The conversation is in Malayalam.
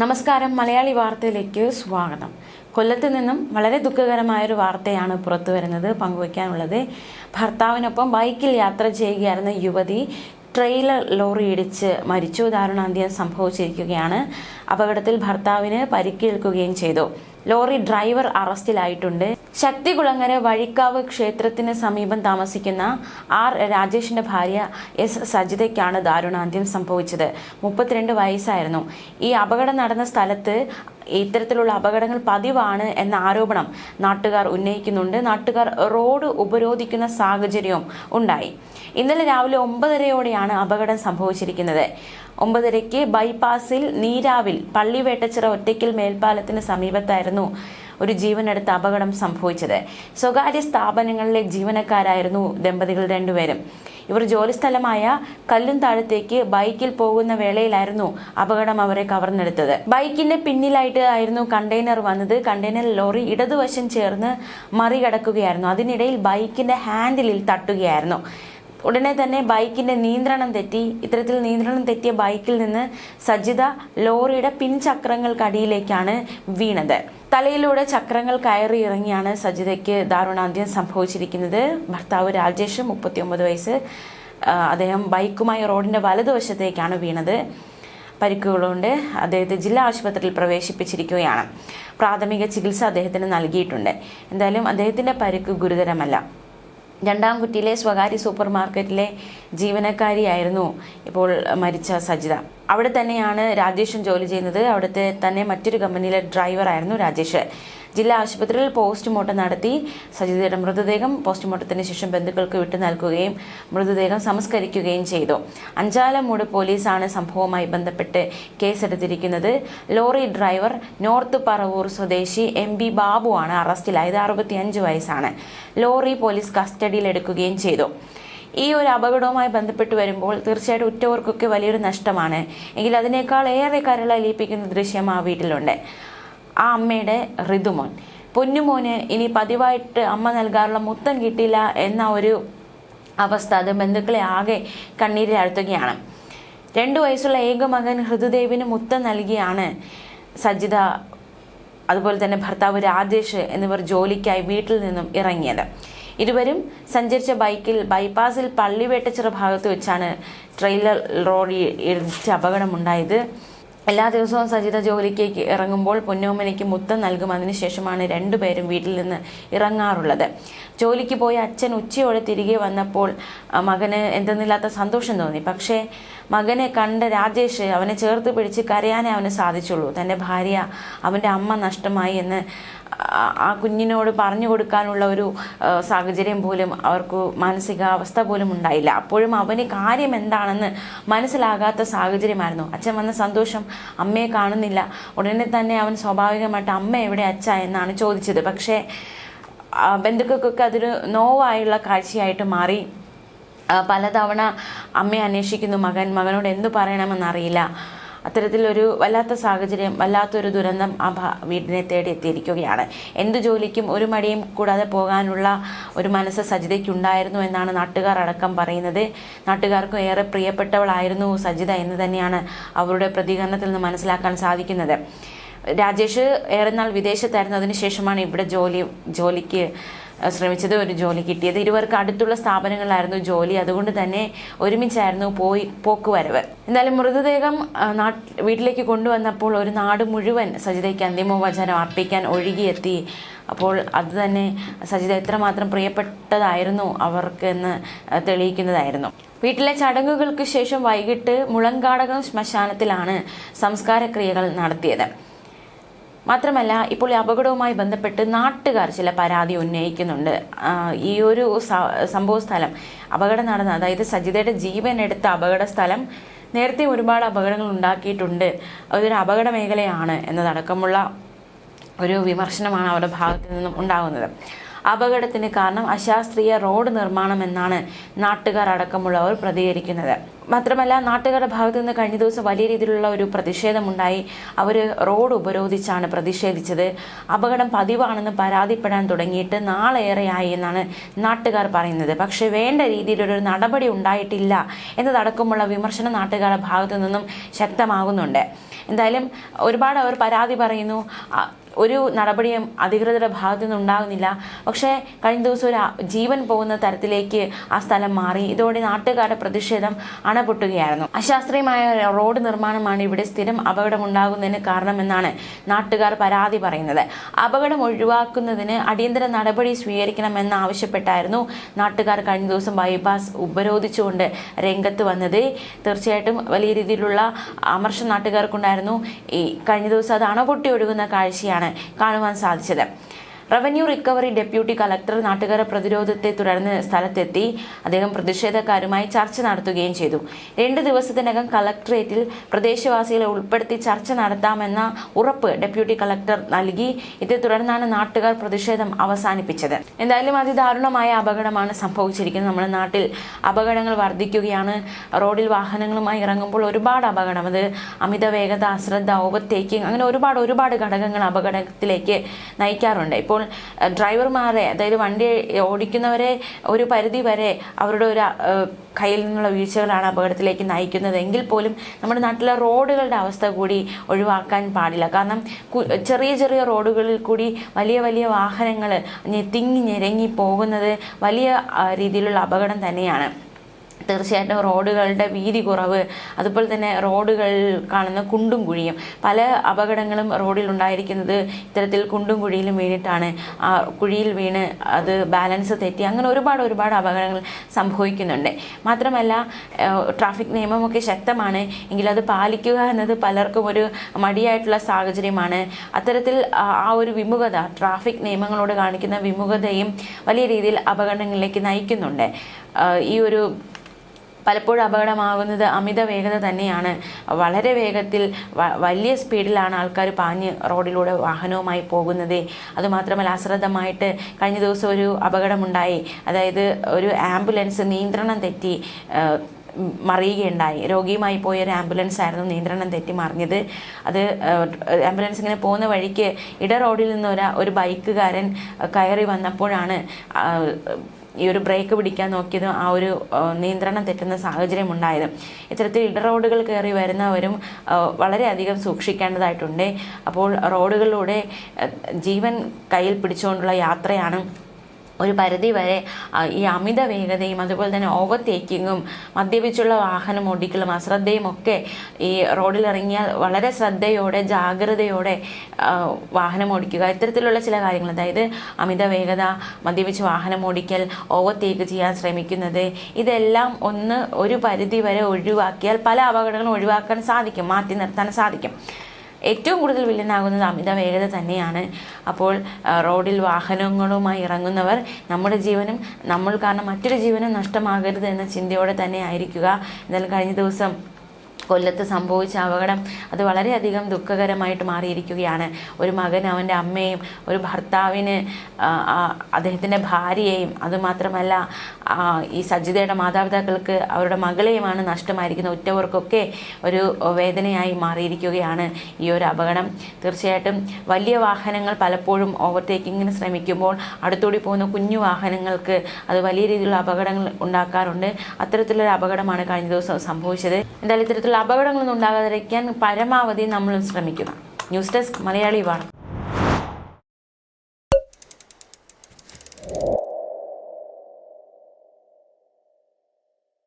നമസ്കാരം മലയാളി വാർത്തയിലേക്ക് സ്വാഗതം. കൊല്ലത്ത് നിന്നും വളരെ ദുഃഖകരമായൊരു വാർത്തയാണ് പുറത്തു വരുന്നത് പങ്കുവയ്ക്കാനുള്ളത്. ഭർത്താവിനൊപ്പം ബൈക്കിൽ യാത്ര ചെയ്യുകയായിരുന്ന യുവതി ട്രെയിലർ ലോറി ഇടിച്ച് മരിച്ചു. ദാരുണാന്ത്യം സംഭവിച്ചിരിക്കുകയാണ്. അപകടത്തിൽ ഭർത്താവിന് പരിക്കേൽക്കുകയും ചെയ്തു. ലോറി ഡ്രൈവർ അറസ്റ്റിലായിട്ടുണ്ട്. ശക്തികുളങ്ങര വഴിക്കാവ് ക്ഷേത്രത്തിന് സമീപം താമസിക്കുന്ന ആർ രാജേഷിന്റെ ഭാര്യ എസ് സജിതയ്ക്കാണ് ദാരുണാന്ത്യം സംഭവിച്ചത്. മുപ്പത്തിരണ്ട് വയസ്സായിരുന്നു. ഈ അപകടം നടന്ന സ്ഥലത്ത് ഇത്തരത്തിലുള്ള അപകടങ്ങൾ പതിവാണ് എന്ന ആരോപണം നാട്ടുകാർ ഉന്നയിക്കുന്നുണ്ട്. നാട്ടുകാർ റോഡ് ഉപരോധിക്കുന്ന സാഹചര്യവും ഉണ്ടായി. ഇന്നലെ രാവിലെ ഒമ്പതരയോടെയാണ് അപകടം സംഭവിച്ചിരിക്കുന്നത്. ഒമ്പതരയ്ക്ക് ബൈപ്പാസിൽ നീരാവിൽ പള്ളിവേട്ടച്ചിറ ഒറ്റയ്ക്കൽ മേൽപ്പാലത്തിന് സമീപത്തായിരുന്നു ഒരു ജീവനെടുത്ത അപകടം സംഭവിച്ചത്. സ്വകാര്യ സ്ഥാപനങ്ങളിലെ ജീവനക്കാരായിരുന്നു ദമ്പതികൾ രണ്ടുപേരും. ഇവർ ജോലിസ്ഥലമായ കല്ലും താഴത്തേക്ക് ബൈക്കിൽ പോകുന്ന വേളയിലായിരുന്നു അപകടം അവരെ കവർന്നെടുത്തത്. ബൈക്കിന്റെ പിന്നിലായിട്ട് ആയിരുന്നു കണ്ടെയ്നർ വന്നത്. കണ്ടെയ്നർ ലോറി ഇടതുവശം ചേർന്ന് മറികടക്കുകയായിരുന്നു. അതിനിടയിൽ ബൈക്കിന്റെ ഹാൻഡിലിൽ തട്ടുകയായിരുന്നു. ഉടനെ തന്നെ ബൈക്കിന്റെ നിയന്ത്രണം തെറ്റി. ഇത്തരത്തിൽ നിയന്ത്രണം തെറ്റിയ ബൈക്കിൽ നിന്ന് സജിത ലോറിയുടെ പിൻചക്രങ്ങൾക്കടിയിലേക്കാണ് വീണത്. തലയിലൂടെ ചക്രങ്ങൾ കയറി ഇറങ്ങിയാണ് സജിതയ്ക്ക് ദാരുണാന്ത്യം സംഭവിച്ചിരിക്കുന്നത്. ഭർത്താവ് രാജേഷ് മുപ്പത്തിയൊമ്പത് വയസ്സ്. അദ്ദേഹം ബൈക്കുമായി റോഡിന്റെ വലതുവശത്തേക്കാണ് വീണത്. പരിക്കുകളുണ്ട്. അദ്ദേഹത്തെ ജില്ലാ ആശുപത്രിയിൽ പ്രവേശിപ്പിച്ചിരിക്കുകയാണ്. പ്രാഥമിക ചികിത്സ അദ്ദേഹത്തിന് നൽകിയിട്ടുണ്ട്. എന്തായാലും അദ്ദേഹത്തിന്റെ പരിക്ക് ഗുരുതരമല്ല. രണ്ടാം കുറ്റിയിലെ സ്വകാര്യ സൂപ്പർ മാർക്കറ്റിലെ ജീവനക്കാരിയായിരുന്നു ഇപ്പോൾ മരിച്ച സജിത. അവിടെ തന്നെയാണ് രാജേഷും ജോലി ചെയ്യുന്നത്. അവിടുത്തെ തന്നെ മറ്റൊരു കമ്പനിയിലെ ഡ്രൈവറായിരുന്നു രാജേഷ്. ജില്ലാ ആശുപത്രിയിൽ പോസ്റ്റ്മോർട്ടം നടത്തി സജിതയുടെ മൃതദേഹം പോസ്റ്റ്മോർട്ടത്തിന് ശേഷം ബന്ധുക്കൾക്ക് വിട്ടു നൽകുകയും മൃതദേഹം സംസ്കരിക്കുകയും ചെയ്തു. അഞ്ചാലമൂട് പോലീസാണ് സംഭവവുമായി ബന്ധപ്പെട്ട് കേസെടുത്തിരിക്കുന്നത്. ലോറി ഡ്രൈവർ നോർത്ത് പറവൂർ സ്വദേശി എം ബി ബാബുവാണ് അറസ്റ്റിലായത്. അറുപത്തിയഞ്ച് വയസ്സാണ്. ലോറി പോലീസ് കസ്റ്റഡിയിലെടുക്കുകയും ചെയ്തു. ഈ ഒരു അപകടവുമായി ബന്ധപ്പെട്ട് വരുമ്പോൾ തീർച്ചയായിട്ടും ഉറ്റവർക്കൊക്കെ വലിയൊരു നഷ്ടമാണ്. എങ്കിൽ അതിനേക്കാൾ ഏറെ കരളലിയിപ്പിക്കുന്ന ദൃശ്യം ആ വീട്ടിലുണ്ട്. ആ അമ്മയുടെ ഋതുമോൻ പൊന്നുമോന് ഇനി പതിവായിട്ട് അമ്മ നൽകാറുള്ള മുത്തം കിട്ടില്ല എന്ന ഒരു അവസ്ഥ. അത് ബന്ധുക്കളെ ആകെ കണ്ണീരിലാഴ്ത്തുകയാണ് രണ്ടു വയസ്സുള്ള ഏക മകൻ ഹൃദുദേവിന് മുത്തം നൽകിയാണ് സജിത അതുപോലെ തന്നെ ഭർത്താവ് രാജേഷ് എന്നിവർ ജോലിക്കായി വീട്ടിൽ നിന്നും ഇറങ്ങിയത്. ഇരുവരും സഞ്ചരിച്ച ബൈക്കിൽ ബൈപ്പാസിൽ പള്ളിവേട്ടച്ചിറ ഭാഗത്ത് വെച്ചാണ് ട്രെയിലർ റോഡ് ഇടിച്ച് അപകടമുണ്ടായത്. എല്ലാ ദിവസവും സജിത ജോലിക്ക് ഇറങ്ങുമ്പോൾ പൊന്നോമനയ്ക്ക് മുത്തം നൽകും. അതിനുശേഷമാണ് രണ്ടുപേരും വീട്ടിൽ നിന്ന് ഇറങ്ങാറുള്ളത്. ജോലിക്ക് പോയ അച്ഛൻ ഉച്ചയോടെ തിരികെ വന്നപ്പോൾ മകന് എന്തെന്നില്ലാത്ത സന്തോഷം തോന്നി. പക്ഷേ മകനെ കണ്ട രാജേഷ് അവനെ ചേർത്ത് പിടിച്ച് കരയാനേ അവന് സാധിച്ചുള്ളൂ. തന്റെ ഭാര്യ അവന്റെ അമ്മ നഷ്ടമായി എന്ന് ആ- കുഞ്ഞിനോട് പറഞ്ഞു കൊടുക്കാനുള്ള ഒരു സാഹചര്യം പോലും അവർക്ക് മാനസികാവസ്ഥ പോലും ഉണ്ടായില്ല. അപ്പോഴും അവന് കാര്യം എന്താണെന്ന് മനസ്സിലാകാത്ത സാഹചര്യമായിരുന്നു. അച്ഛൻ വന്ന സന്തോഷം അമ്മയെ കാണുന്നില്ല. ഉടനെ തന്നെ അവൻ സ്വാഭാവികമായിട്ട് അമ്മ എവിടെ അച്ഛ എന്നാണ് ചോദിച്ചത്. പക്ഷേ ബന്ധുക്കൾക്കൊക്കെ അതൊരു നോവായുള്ള കാഴ്ചയായിട്ട് മാറി. പലതവണ അമ്മയെ അന്വേഷിക്കുന്നു മകൻ മകനോട് എന്തു പറയണമെന്നറിയില്ല. അത്തരത്തിലൊരു വല്ലാത്ത സാഹചര്യം വല്ലാത്തൊരു ദുരന്തം ആ വീടിനെ തേടി എത്തിയിരിക്കുകയാണ്. എന്ത് ജോലിക്കും ഒരു മടിയും കൂടാതെ പോകാനുള്ള ഒരു മനസ്സ് സജിതയ്ക്കുണ്ടായിരുന്നു എന്നാണ് നാട്ടുകാർ അടക്കം പറയുന്നത്. നാട്ടുകാർക്കും ഏറെ പ്രിയപ്പെട്ടവളായിരുന്നു സജിത എന്ന് തന്നെയാണ് അവരുടെ പ്രതികരണത്തിൽ നിന്ന് മനസ്സിലാക്കാൻ സാധിക്കുന്നത്. രാജേഷ് ഏറെ നാൾ വിദേശത്തായിരുന്നു. അതിനുശേഷമാണ് ഇവിടെ ജോലി ജോലിക്ക് ശ്രമിച്ചത് ഒരു ജോലി കിട്ടിയത്. ഇരുവർക്ക് അടുത്തുള്ള സ്ഥാപനങ്ങളിലായിരുന്നു ജോലി. അതുകൊണ്ട് തന്നെ ഒരുമിച്ചായിരുന്നു പോയി പോക്കുവരവ്. എന്നാലും മൃതദേഹം വീട്ടിലേക്ക് കൊണ്ടുവന്നപ്പോൾ ഒരു നാട് മുഴുവൻ സജിതയ്ക്ക് അന്തിമോപചാരം അർപ്പിക്കാൻ ഒഴുകിയെത്തി. അപ്പോൾ അത് തന്നെ സജിത എത്രമാത്രം പ്രിയപ്പെട്ടതായിരുന്നു അവർക്ക് എന്ന് തെളിയിക്കുന്നതായിരുന്നു. വീട്ടിലെ ചടങ്ങുകൾക്ക് ശേഷം വൈകിട്ട് മുളങ്കാടകം ശ്മശാനത്തിലാണ് സംസ്കാരക്രിയകൾ നടത്തിയത്. മാത്രമല്ല ഇപ്പോൾ ഈ അപകടവുമായി ബന്ധപ്പെട്ട് നാട്ടുകാർ ചില പരാതി ഉന്നയിക്കുന്നുണ്ട്. ഈ ഒരു സംഭവ സ്ഥലം അപകടം നടന്ന അതായത് സജിതയുടെ ജീവൻ എടുത്ത അപകട സ്ഥലം നേരത്തെ ഒരുപാട് അപകടങ്ങൾ ഉണ്ടാക്കിയിട്ടുണ്ട്. അതൊരു അപകട മേഖലയാണ് എന്നതടക്കമുള്ള ഒരു വിമർശനമാണ് അവരുടെ ഭാഗത്തു നിന്നും ഉണ്ടാകുന്നത്. അപകടത്തിന് കാരണം അശാസ്ത്രീയ റോഡ് നിർമ്മാണം എന്നാണ് നാട്ടുകാർ അടക്കമുള്ളവർ പ്രതികരിക്കുന്നത്. മാത്രമല്ല നാട്ടുകാരുടെ ഭാഗത്തു നിന്ന് കഴിഞ്ഞ ദിവസം വലിയ രീതിയിലുള്ള ഒരു പ്രതിഷേധമുണ്ടായി. അവർ റോഡ് ഉപരോധിച്ചാണ് പ്രതിഷേധിച്ചത്. അപകടം പതിവാണെന്ന് പരാതിപ്പെടാൻ തുടങ്ങിയിട്ട് നാളേറെയായി എന്നാണ് നാട്ടുകാർ പറയുന്നത്. പക്ഷേ വേണ്ട രീതിയിലൊരു നടപടി ഉണ്ടായിട്ടില്ല എന്നതടക്കമുള്ള വിമർശനം നാട്ടുകാരുടെ ഭാഗത്തു നിന്നും ശക്തമാകുന്നുണ്ട്. എന്തായാലും ഒരുപാട് അവർ പരാതി പറയുന്നു. ഒരു നടപടിയും അധികൃതരുടെ ഭാഗത്തു നിന്ന് ഉണ്ടാകുന്നില്ല പക്ഷേ കഴിഞ്ഞ ദിവസം ഒരു ജീവൻ പോകുന്ന തരത്തിലേക്ക് ആ സ്ഥലം മാറി. ഇതോടെ നാട്ടുകാരുടെ പ്രതിഷേധം അണപൊട്ടുകയായിരുന്നു. അശാസ്ത്രീയമായ റോഡ് നിർമ്മാണമാണ് ഇവിടെ സ്ഥിരം അപകടമുണ്ടാകുന്നതിന് കാരണമെന്നാണ് നാട്ടുകാർ പരാതി പറയുന്നത്. അപകടം ഒഴിവാക്കുന്നതിന് അടിയന്തര നടപടി സ്വീകരിക്കണമെന്ന് ആവശ്യപ്പെട്ടായിരുന്നു നാട്ടുകാർ കഴിഞ്ഞ ദിവസം ബൈപ്പാസ് ഉപരോധിച്ചുകൊണ്ട് രംഗത്ത് വന്നത്. തീർച്ചയായിട്ടും വലിയ രീതിയിലുള്ള അമർഷം നാട്ടുകാർക്കുണ്ടായിരുന്നു. ഈ കഴിഞ്ഞ ദിവസം അത് അണപൊട്ടി ഒഴുകുന്ന കാഴ്ചയാണ് കാണുവാൻ സാധിച്ചത്. റവന്യൂ റിക്കവറി ഡെപ്യൂട്ടി കളക്ടർ നാട്ടുകാര പ്രതിരോധത്തെ തുടർന്ന് സ്ഥലത്തെത്തി. അദ്ദേഹം പ്രതിഷേധക്കാരുമായി ചർച്ച നടത്തുകയും ചെയ്തു. രണ്ട് ദിവസത്തിനകം കളക്ടറേറ്റിൽ പ്രദേശവാസികളെ ഉൾപ്പെടുത്തി ചർച്ച നടത്താമെന്ന ഉറപ്പ് ഡെപ്യൂട്ടി കളക്ടർ നൽകി. ഇതേ തുടർന്നാണ് നാട്ടുകാർ പ്രതിഷേധം അവസാനിപ്പിച്ചത്. എന്തായാലും അതിദാരുണമായ അപകടമാണ് സംഭവിച്ചിരിക്കുന്നത്. നമ്മുടെ നാട്ടിൽ അപകടങ്ങൾ വർദ്ധിക്കുകയാണ്. റോഡിൽ വാഹനങ്ങളുമായി ഇറങ്ങുമ്പോൾ ഒരുപാട് അപകടം. അത് അമിത വേഗത അശ്രദ്ധ ഓവർടേക്കിംഗ് അങ്ങനെ ഒരുപാട് ഒരുപാട് ഘടകങ്ങൾ അപകടത്തിലേക്ക് നയിക്കാറുണ്ട്. ഇപ്പോൾ അഹ്, ഡ്രൈവർമാരെ അതായത് വണ്ടി ഓടിക്കുന്നവരെ ഒരു പരിധി വരെ അവരുടെ ഒരു കയ്യിൽ നിന്നുള്ള വീഴ്ചകളാണ് അപകടത്തിലേക്ക് നയിക്കുന്നത്. എങ്കിൽ പോലും നമ്മുടെ നാട്ടിലെ റോഡുകളുടെ അവസ്ഥ കൂടി ഒഴിവാക്കാൻ പാടില്ല. കാരണം ചെറിയ ചെറിയ റോഡുകളിൽ കൂടി വലിയ വലിയ വാഹനങ്ങൾ തിങ്ങി ഞെരങ്ങി പോകുന്നത് വലിയ രീതിയിലുള്ള അപകടം തന്നെയാണ്. തീർച്ചയായിട്ടും റോഡുകളുടെ വീതി കുറവ് അതുപോലെ തന്നെ റോഡുകൾ കാണുന്ന കുണ്ടും കുഴിയും. പല അപകടങ്ങളും റോഡിൽ ഉണ്ടായിരിക്കുന്നത് ഇത്തരത്തിൽ കുണ്ടും കുഴിയിലും വീണിട്ടാണ്. ആ കുഴിയിൽ വീണ് അത് ബാലൻസ് തെറ്റി. അങ്ങനെ ഒരുപാട് ഒരുപാട് അപകടങ്ങൾ സംഭവിക്കുന്നുണ്ട്. മാത്രമല്ല ട്രാഫിക് നിയമമൊക്കെ ശക്തമാണ്. എങ്കിലത് പാലിക്കുക എന്നത് പലർക്കും ഒരു മടിയായിട്ടുള്ള സാഹചര്യമാണ്. അത്തരത്തിൽ ആ ഒരു വിമുഖത ട്രാഫിക് നിയമങ്ങളോട് കാണിക്കുന്ന വിമുഖതയും വലിയ രീതിയിൽ അപകടങ്ങളിലേക്ക് നയിക്കുന്നുണ്ട്. ഈ ഒരു പലപ്പോഴും അപകടമാകുന്നത് അമിത വേഗത തന്നെയാണ്. വളരെ വേഗത്തിൽ വലിയ സ്പീഡിലാണ് ആൾക്കാർ പാഞ്ഞ് റോഡിലൂടെ വാഹനവുമായി പോകുന്നത്. അതുമാത്രമല്ല അശ്രദ്ധമായിട്ട് കഴിഞ്ഞ ദിവസം ഒരു അപകടമുണ്ടായി. അതായത് ഒരു ആംബുലൻസ് നിയന്ത്രണം തെറ്റി മറിയുകയുണ്ടായി. രോഗിയുമായി പോയ ഒരു ആംബുലൻസ് ആയിരുന്നു നിയന്ത്രണം തെറ്റി മറിഞ്ഞത്. അത് ആംബുലൻസ് ഇങ്ങനെ പോകുന്ന വഴിക്ക് ഇട റോഡിൽ നിന്ന് ഒരു ഒരു ബൈക്കുകാരൻ കയറി വന്നപ്പോഴാണ് ഈ ഒരു ബ്രേക്ക് പിടിക്കാൻ നോക്കിയതും ആ ഒരു നിയന്ത്രണം തെറ്റുന്ന സാഹചര്യം ഉണ്ടായത്. ഇത്തരത്തിൽ ഇട റോഡുകൾ കയറി വരുന്നവരും വളരെയധികം സൂക്ഷിക്കേണ്ടതായിട്ടുണ്ട്. അപ്പോൾ റോഡുകളിലൂടെ ജീവൻ കയ്യിൽ പിടിച്ചുകൊണ്ടുള്ള യാത്രയാണ് ഒരു പരിധി വരെ ഈ അമിത വേഗതയും അതുപോലെ തന്നെ ഓവർടേക്കിങ്ങും മദ്യപിച്ചുള്ള വാഹനം ഓടിക്കലും അശ്രദ്ധയും ഒക്കെ ഈ റോഡിലിറങ്ങിയാൽ വളരെ ശ്രദ്ധയോടെ ജാഗ്രതയോടെ വാഹനം ഓടിക്കുക. ഇത്തരത്തിലുള്ള ചില കാര്യങ്ങൾ അതായത് അമിത വേഗത മദ്യപിച്ച് വാഹനം ഓടിക്കൽ ഓവർടേക്ക് ചെയ്യാൻ ശ്രമിക്കുന്നത് ഇതെല്ലാം ഒന്ന് ഒരു പരിധി വരെ ഒഴിവാക്കിയാൽ പല അപകടങ്ങളും ഒഴിവാക്കാൻ സാധിക്കും മാറ്റി നിർത്താൻ സാധിക്കും. ഏറ്റവും കൂടുതൽ വില്ലനാകുന്നത് അമിത വേഗത തന്നെയാണ്. അപ്പോൾ റോഡിൽ വാഹനങ്ങളുമായി ഇറങ്ങുന്നവർ നമ്മുടെ ജീവനും നമ്മൾ കാരണം മറ്റൊരു ജീവനും നഷ്ടമാകരുത് എന്ന ചിന്തയോടെ തന്നെ ആയിരിക്കുക. എന്നാലും കഴിഞ്ഞ ദിവസം കൊല്ലത്ത് സംഭവിച്ച അപകടം അത് വളരെയധികം ദുഃഖകരമായിട്ട് മാറിയിരിക്കുകയാണ്. ഒരു മകൻ അവന്റെ അമ്മയും ഒരു ഭർത്താവിന് അദ്ദേഹത്തിന്റെ ഭാര്യയെയും അതുമാത്രമല്ല ഈ സജിതയുടെ മാതാപിതാക്കൾക്ക് അവരുടെ മകളെയുമാണ് നഷ്ടമായിരിക്കുന്നത് ഉറ്റവർക്കൊക്കെ ഒരു വേദനയായി മാറിയിരിക്കുകയാണ് ഈ ഒരു അപകടം. തീർച്ചയായിട്ടും വലിയ വാഹനങ്ങൾ പലപ്പോഴും ഓവർടേക്കിങ്ങിന് ശ്രമിക്കുമ്പോൾ അടുത്തൂടി പോകുന്ന കുഞ്ഞു വാഹനങ്ങൾക്ക് അത് വലിയ രീതിയിലുള്ള അപകടങ്ങൾ ഉണ്ടാക്കാറുണ്ട്. അത്തരത്തിലൊരു അപകടമാണ് കഴിഞ്ഞ ദിവസം സംഭവിച്ചത്. എന്തായാലും ഇത്തരത്തിലുള്ള അപകടങ്ങളൊന്നും ഉണ്ടാകാതിരിക്കാൻ പരമാവധി നമ്മൾ ശ്രമിക്കുക. ന്യൂസ് ഡെസ്ക് മലയാളി വാർത്ത.